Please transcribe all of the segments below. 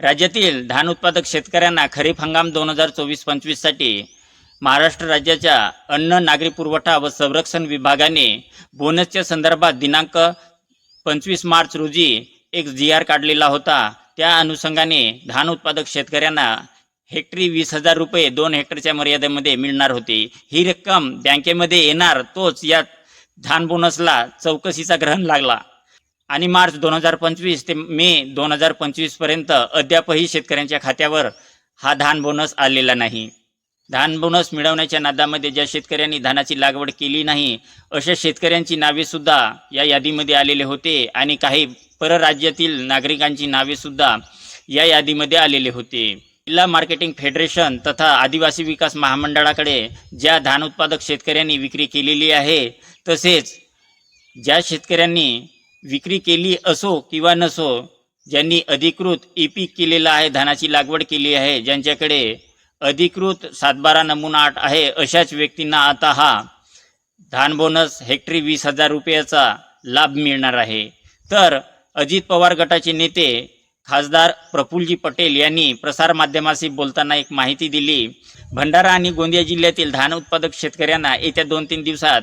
राज्यातील धान उत्पादक शेतकऱ्यांना खरीप हंगाम दोन हजार चोवीस पंचवीससाठी महाराष्ट्र राज्याच्या अन्न नागरी पुरवठा व संरक्षण विभागाने बोनसच्या संदर्भात दिनांक पंचवीस मार्च रोजी एक जी आर काढलेला होता. त्या अनुषंगाने धान उत्पादक शेतकऱ्यांना हेक्टरी वीस हजार रुपये दोन हेक्टरच्या मर्यादेमध्ये मिळणार होते. ही रक्कम बँकेमध्ये येणार तोच या धान बोनसला चौकशीचा ग्रहण लागला. आणि मार्च दोन हजार पंचवीस ते मे दोन हजार पंचवीसपर्यंत अद्यापही शेतकऱ्यांच्या खात्यावर हा धान बोनस आलेला नाही. धान बोनस मिळवण्याच्या नादामध्ये ज्या शेतकऱ्यांनी धानाची लागवड केली नाही अशा शेतकऱ्यांची नावे सुद्धा या यादीमध्ये आलेले होते आणि काही परराज्यातील नागरिकांची नावे सुद्धा या यादीमध्ये आलेले होते. जिल्हा मार्केटिंग फेडरेशन तथा आदिवासी विकास महामंडळाकडे ज्या धान उत्पादक शेतकऱ्यांनी विक्री केलेली आहे तसेच ज्या शेतकऱ्यांनी विक्री केली असो किंवा नसो ज्यांनी अधिकृत ई पीक केलेलं आहे धानाची लागवड केली आहे ज्यांच्याकडे अधिकृत सातबारा नमुना आठ आहे अशाच व्यक्तींना आता हा धान बोनस हेक्टरी वीस हजार रुपयाचा लाभ मिळणार आहे. तर अजित पवार गटाचे नेते खासदार प्रफुल्लजी पटेल यांनी प्रसारमाध्यमाशी बोलताना एक माहिती दिली. भंडारा आणि गोंदिया जिल्ह्यातील धान उत्पादक शेतकऱ्यांना येत्या दोन तीन दिवसात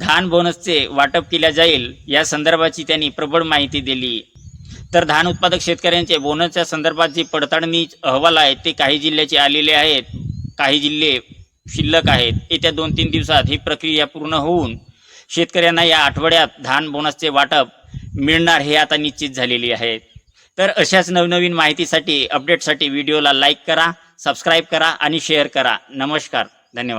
धान बोनसचे वाटप केल्या जाईल या संदर्भाची त्यांनी प्रबळ माहिती दिली. तर धान उत्पादक शेतकऱ्यांचे बोनसच्या संदर्भात जे पडताळणी अहवाल आहेत ते काही जिल्ह्याचे आलेले आहेत काही जिल्हे शिल्लक आहेत. येत्या दोन तीन दिवसात ही प्रक्रिया पूर्ण होऊन शेतकऱ्यांना या आठवड्यात धान बोनसचे वाटप मिळणार हे आता निश्चित झालेले आहे. तर अशाच नवनवीन माहितीसाठी अपडेटसाठी व्हिडिओला लाईक करा सबस्क्राईब करा आणि शेअर करा. नमस्कार. धन्यवाद.